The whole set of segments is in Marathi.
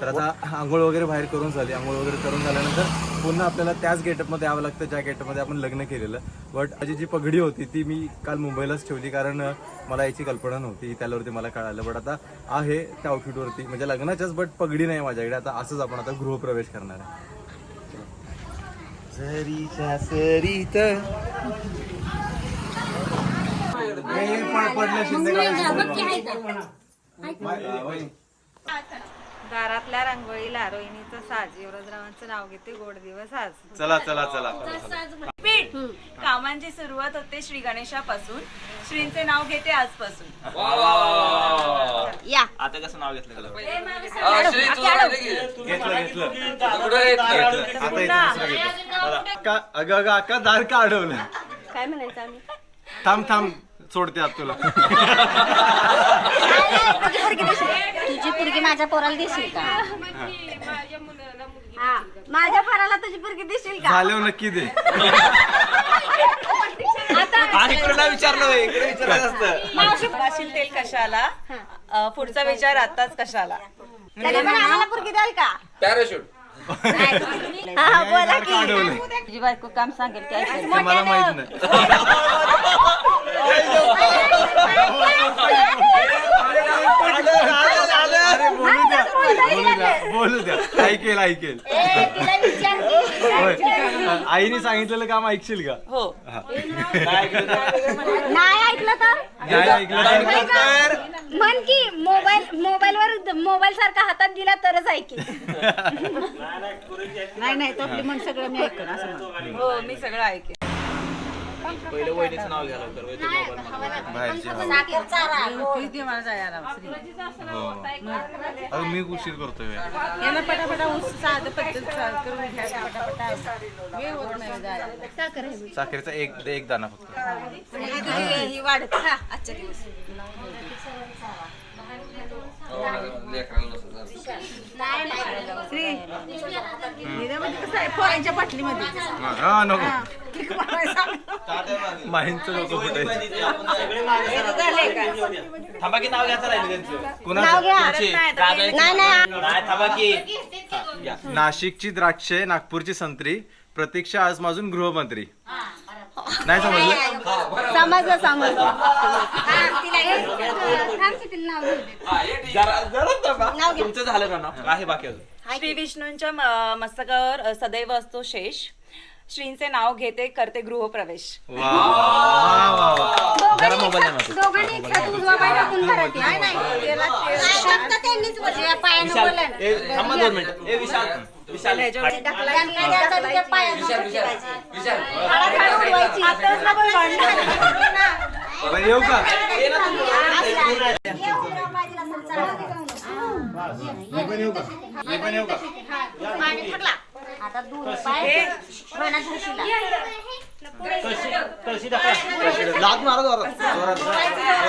तर आता आंघोळ वगैरे बाहेर करून झाली आंघोळ वगैरे करून झाल्यानंतर पुन्हा आपल्याला त्याच गेटअपमध्ये यावं लागतं ज्या गेटअपमध्ये आपण लग्न केलेलं बट माझी जी पगडी होती ती मी काल मुंबईलाच ठेवली कारण मला याची कल्पना नव्हती त्यावरती मला कळालं बट आता आहे त्या आउटफिटवरती म्हणजे लग्नाच्याच बट पगडी नाही माझ्याकडे आता असंच आपण आता गृहप्रवेश करणार आहे हे पडलं शिंदे दारातल्या रांगोळीला रोहिणीचं साज. युवराजरावांचं नाव घेते गोड दिवस आज. चला चला चला. पीठ कामांची सुरुवात होते श्री गणेशापासून. श्रींचे नाव घेते आजपासून. या. आता कसं नाव घेतलं गेलं? घेतलं घेतलं. घेतलं. आता इथं दुसरं घेतो. अक्का अगं अगं अक्का दार का अडवलं काय म्हणायचं आम्ही? थांब थांब. सोडते आत तुला. तुझी पुरगी माझ्या पोराला देशील का? हा. माझ्या पोराला तुझी पुरगी देशील का? झाल्यावर नक्की दे. हा, विचारलं इकडे विचारायचं असतं. वाशील तेल कशाला? अ, पुढचा विचार आताच कशाला? तरी पण आम्हाला पुरगी द्याल का? पॅराशूट हा हा, बोला की. अडवलंय तुझी बायको काम सांगेल ते ऐकेल. ते मला माहीत नाही. बोलू द्या ऐकेल ऐकेल ए, तिला विचार की. होय. आईने सांगितलेलं काम ऐकशील का हो नाही ऐकलं तर नाही ऐकलं तर म्हण की मोबाईल मोबाईल वर मोबाईल सारखा हातात दिला तरच ऐकेल नाही नाही तो आपली म्हण सगळं मी ऐकून असं म्हण. हो मी सगळं ऐकेन पहिलं वहिनीचं नाव घ्यायला होतं वहिनीचं मोबाईल मला बाहेरची हवा. हो. मी उशीर करतोय साखरेचा एक एक दाना फक्त. ही. हा नको. माहींचं नको फुटायचं थांबा की नाव घ्यायचं राहिलं त्यांचं. कुणाचं? तुमची. दादा एक- नाही, नाही. नाही थांबा की. नाशिकची द्राक्षे नागपूरची संत्री प्रतीक्षा आज माझून गृहमंत्री. नाही समजलं? समजलं समजलं. नाव. जरा जरा थांबा. तुमचं झालं का नाव? आहे बाकी अजून? श्री विष्णूंच्या म- मस्तकावर अ, सदैव असतो शेष. श्रींचे नाव घेते करते गृहप्रवेश. वा वा वा वा जरा मोबाईल द्या ना. दोघांनी एकसाथ उजवा पाय टाकून घरात या. फक्त त्यांनीच उजव्या पायानं विशाल बोलायला. ए, थांबा दोन मिनिटं. ए विशाल विशाल. त्यांना द्यायचं तिच्या पायानं विशाल ठेवायची. विशाल. विशाल. हाडात उडवायची. बरं, येऊ का? मी पण येऊ का. ये ये थोडं आता हे भाऊजी आहे. त्याचा पण, त्याचा पण.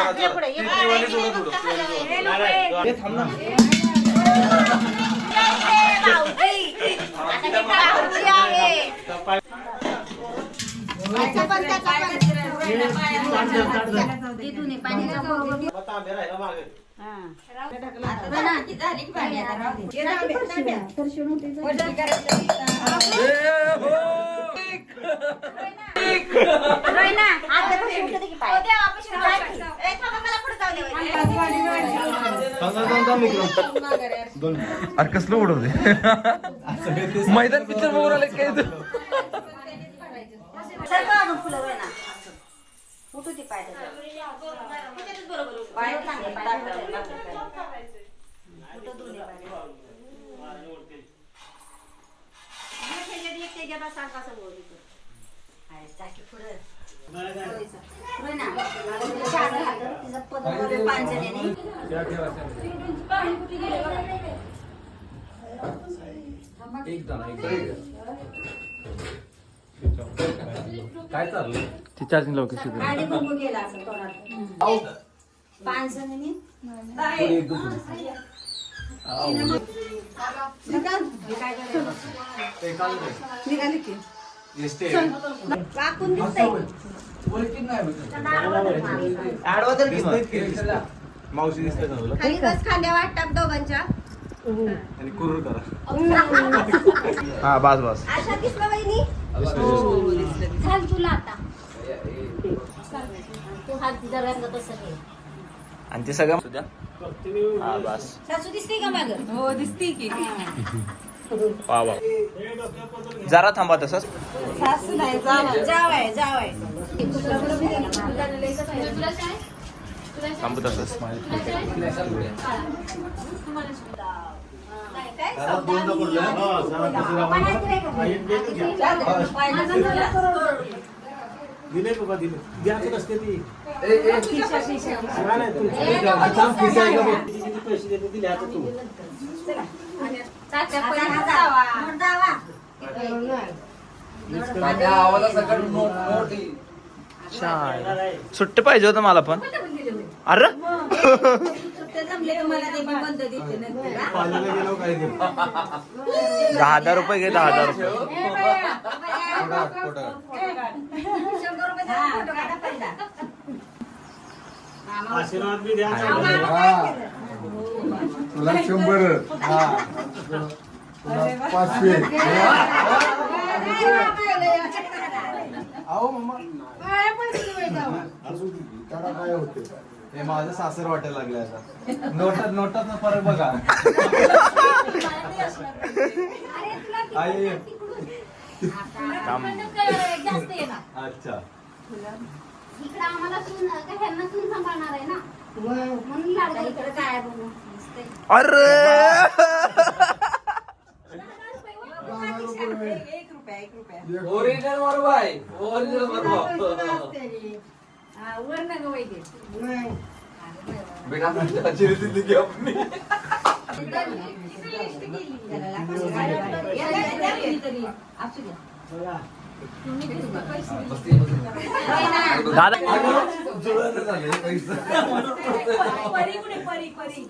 ते दोन्ही पाण्याच्या बरोबर. रोहिणा, हात धरून उठू दे की पाय. ए, थांबा, मला पुढे जाऊ दे. अरे कसलं उडवते मैदान पिक्चर बघून आले काय तू? पाय चांगले, पाय चांगले, पाय. उठू हे की. वाकून मग. मावशी दिसते का तुला? खाली बस खांद्या वाट टाक दोघांच्या. आणि कुर्र करा. हा बस बस. आशा दिसला वहिनी? घाल तुला आता. तू हात रंग तसं आणि ते सगळं सुद्धा हा बस. सासू दिसते का माग? हो दिसती की. वा वा. जरा थांबा तसंच. सासू नाही जावं. थांबू तसंच. दिले बाबा दिले द्यायचं नसते ती. नाही, नाही, तू किती पैसे देते दिले आता तू. सुट्टे पाहिजे होतं मला पण. अरे? दहा हजार रुपये घे दहा हजार रुपये. काढ. आशीर्वाद बी द्या. तुला शंभर. हा. पाचशे. अहो मम्मा काय होते? हे माझं सासर वाटायला लागले आता. नोटात नोटात फरक बघा. आई. जास्त ना. अच्छा. इकडे आम्हाला सून का ह्यांना सून सांभाळणार आहे ना म्हणून लागला इकडे काय बघू अरे एक रुपया एक रुपया ओरिजिनल बरोबर आहे ओरिजिनल बरोबर वर नग वैद्य बेटा त्याची रीती घ्या आपली. दादा जुळलं झालं हे पैसे. परी कुठे परी परी